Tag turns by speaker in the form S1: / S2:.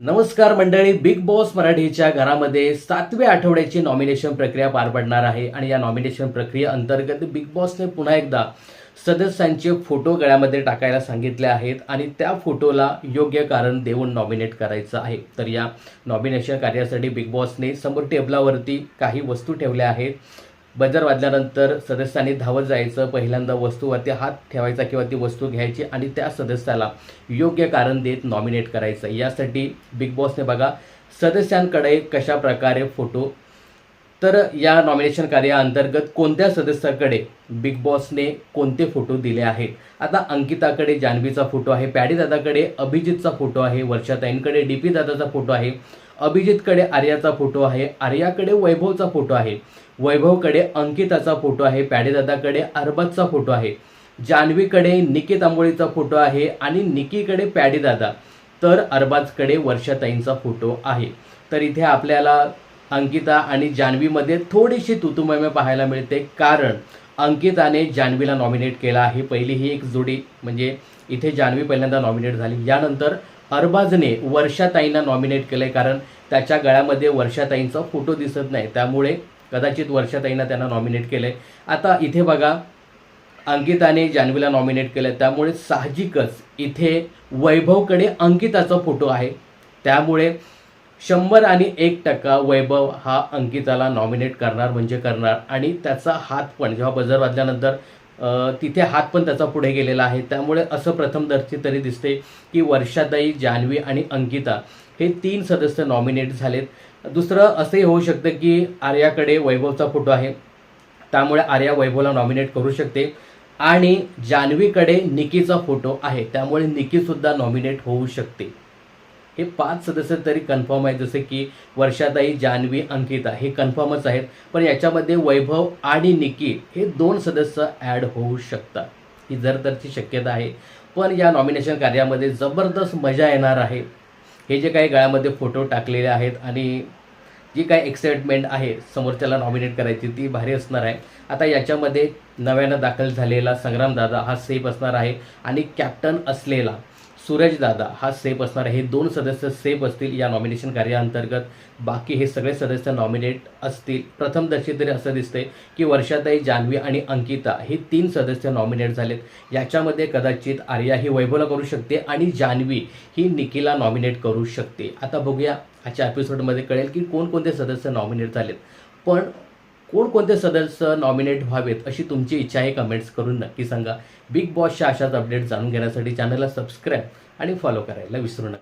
S1: नमस्कार मंडळी big boss मराठीच्या घरामध्ये सातव्या आठवड्याची नॉमिनेशन प्रक्रिया पार पडणार आहे आणि या नॉमिनेशन प्रक्रिये अंतर्गत बिग बॉसने पुन्हा एकदा सदस्यांचे फोटो गळ्यामध्ये टाकायला सांगितले आहेत आणि त्या फोटोला योग्य कारण देऊन नॉमिनेट करायचं आहे. तर या नॉमिनेशन कार्यासाठी बिग बॉसने समोर टेबलावरती काही वस्तू ठेवल्या आहेत. बजर वाजल्यानंतर सदस्यांनी धावत जायचं पहिल्यांदा वस्तूवरती हात ठेवायचा किंवा ती वस्तू घ्यायची आणि त्या सदस्याला योग्य कारण देत नॉमिनेट करायचं. यासाठी बिग बॉसने बघा सदस्यांकडे कशा प्रकारे फोटो तर या नॉमिनेशन कार्याअंतर्गत कोणत्या सदस्याकडे बिग बॉसने कोणते फोटो दिले आहेत? आता अंकिताकडे जान्हवीचा फोटो आहे पॅडी दादाकडे अभिजितचा फोटो आहे वर्षाताईंकडे डी पी दादाचा फोटो आहे अभिजितकडे आर्याचा फोटो आहे आर्याकडे वैभवचा फोटो आहे वैभवकडे अंकिताचा फोटो आहे पॅडेदादाकडे अरबाजचा फोटो आहे जान्हवीकडे निकी तांबोळीचा फोटो आहे आणि निकीकडे पॅडीदादा तर अरबाजकडे वर्षाताईंचा फोटो आहे. तर इथे आपल्याला अंकिता आणि जान्हवीमध्ये थोडीशी तुतुमय पाहायला मिळते. कारण अंकिताने जान्हवीला नॉमिनेट केला. आहे पहिली ही एक जोडी म्हणजे इथे जान्हवी पहिल्यांदा नॉमिनेट झाली. यानंतर अरबाजने वर्षाताईंना नॉमिनेट केलंय. कारण त्याच्या गळ्यामध्ये वर्षाताईंचा फोटो दिसत नाही. त्यामुळे कदाचित वर्षाताईंना त्यांना नॉमिनेट केलंय. आता इथे बघा अंकिताने जान्हवीला नॉमिनेट केलं त्यामुळे साहजिकच इथे वैभवकडे अंकिताचा फोटो आहे. त्यामुळे शंभर आणि एक टक्का वैभव हा अंकिताला नॉमिनेट करणार म्हणजे करणार. आणि त्याचा हात पण जेव्हा बजर वाजल्यानंतर तिथे हात पण त्याचा पुढे गेलेला आहे. त्यामुळे असं प्रथमदर्शी तरी दिसते की वर्षाताई जान्हवी आणि अंकिता हे तीन सदस्य नॉमिनेट झालेत. दुसरं असंही होऊ शकतं की आर्याकडे वैभवचा फोटो आहे. त्यामुळे आर्या वैभवला नॉमिनेट करू शकते. आणि जान्हवीकडे निकीचा फोटो आहे. त्यामुळे निकीसुद्धा नॉमिनेट होऊ शकते. हे पाच सदस्य तरी कन्फर्म आहेत जसे की वर्षाताई जान्हवी अंकिता हे कन्फर्मच आहेत. पण याच्यामध्ये वैभव आणि निकी हे दोन सदस्य ॲड होऊ शकतात. ही जर तरची शक्यता आहे. पण या नॉमिनेशन कार्यामध्ये जबरदस्त मजा येणार आहे. हे जे काही गळ्यामध्ये फोटो टाकलेले आहेत आणि जी काही एक्साइटमेंट आहे समोरच्याला नॉमिनेट करायची ती भारी असणार आहे. आता याच्यामध्ये नव्यानं दाखल झालेला संग्रामदादा हा सेफ असणार आहे. आणि कॅप्टन असलेला सूरजदादा हा सेफ असणार आहे. हे दोन सदस्य सेफ असतील या नॉमिनेशन कार्याअंतर्गत. बाकी हे सगळे सदस्य नॉमिनेट असतील. प्रथमदर्शी तरी असं दिसतंय की वर्षाताई जान्हवी आणि अंकिता हे तीन सदस्य नॉमिनेट झालेत. याच्यामध्ये कदाचित आर्या ही वैभवला करू शकते आणि जान्हवी ही निकीला नॉमिनेट करू शकते. आता बघूया आजच्या एपिसोडमध्ये कळेल की कोणकोणते सदस्य नॉमिनेट झालेत. पण कोणकोणते सदस्य नॉमिनेट व्हावेत अशी तुमची इच्छा आहे कमेंट्स करून नक्की सांगा. बिग बॉसच्या अशाच अपडेट जाणून घेण्यासाठी चॅनलला सबस्क्राईब आणि फॉलो करायला विसरू नका.